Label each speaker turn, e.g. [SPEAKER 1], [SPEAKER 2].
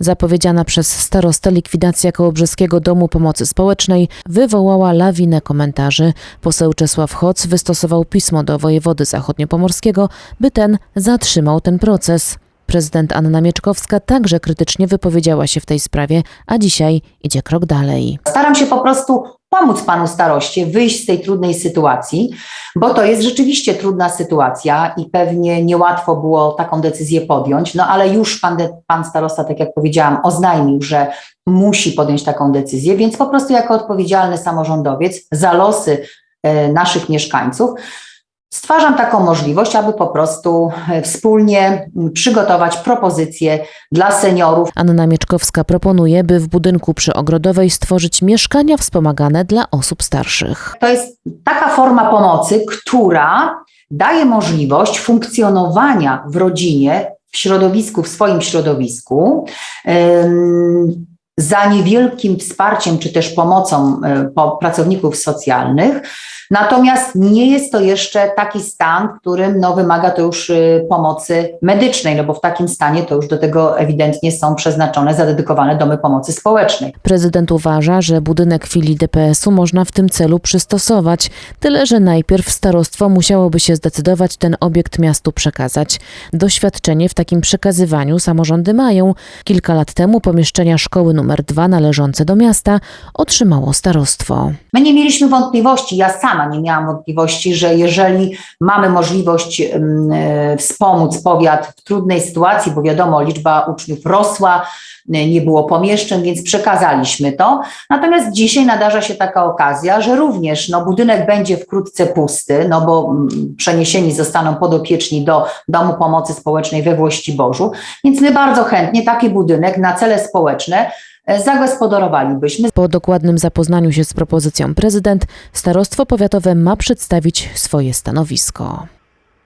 [SPEAKER 1] Zapowiedziana przez starostę likwidacja Kołobrzeskiego Domu Pomocy Społecznej wywołała lawinę komentarzy. Poseł Czesław Hoc wystosował pismo do wojewody zachodniopomorskiego, by ten zatrzymał ten proces. Prezydent Anna Mieczkowska także krytycznie wypowiedziała się w tej sprawie, a dzisiaj idzie krok dalej.
[SPEAKER 2] Staram się po prostu pomóc panu staroście wyjść z tej trudnej sytuacji, bo to jest rzeczywiście trudna sytuacja i pewnie niełatwo było taką decyzję podjąć, no ale już pan, pan starosta, tak jak powiedziałam, oznajmił, że musi podjąć taką decyzję, więc po prostu jako odpowiedzialny samorządowiec za losy e, naszych mieszkańców stwarzam taką możliwość, aby po prostu e, wspólnie przygotować propozycje dla seniorów,
[SPEAKER 1] Anna Mieczkowska proponuje, by w budynku przy Ogrodowej stworzyć mieszkania wspomagane dla osób starszych.
[SPEAKER 2] To jest taka forma pomocy, która daje możliwość funkcjonowania w rodzinie, w środowisku, w swoim środowisku. em, Za niewielkim wsparciem czy też pomocą e, po- pracowników socjalnych. Natomiast nie jest to jeszcze taki stan, w którym no, wymaga to już y, pomocy medycznej, no bo w takim stanie to już do tego ewidentnie są przeznaczone, zadedykowane domy pomocy społecznej.
[SPEAKER 1] Prezydent uważa, że budynek filii DPS-u można w tym celu przystosować, tyle że najpierw starostwo musiałoby się zdecydować ten obiekt miastu przekazać. Doświadczenie w takim przekazywaniu samorządy mają. Kilka lat temu pomieszczenia szkoły numer 2 należące do miasta otrzymało starostwo.
[SPEAKER 2] My nie mieliśmy wątpliwości, ja sama nie miałam wątpliwości, że jeżeli mamy możliwość e, wspomóc powiat w trudnej sytuacji, bo wiadomo, liczba uczniów rosła, e, nie było pomieszczeń, więc przekazaliśmy to. Natomiast dzisiaj nadarza się taka okazja, że również no, budynek będzie wkrótce pusty, no bo przeniesieni zostaną podopieczni do Domu Pomocy Społecznej we Włościborzu, więc my bardzo chętnie taki budynek na cele społeczne zagospodarowalibyśmy.
[SPEAKER 1] Po dokładnym zapoznaniu się z propozycją prezydent, starostwo powiatowe ma przedstawić swoje stanowisko.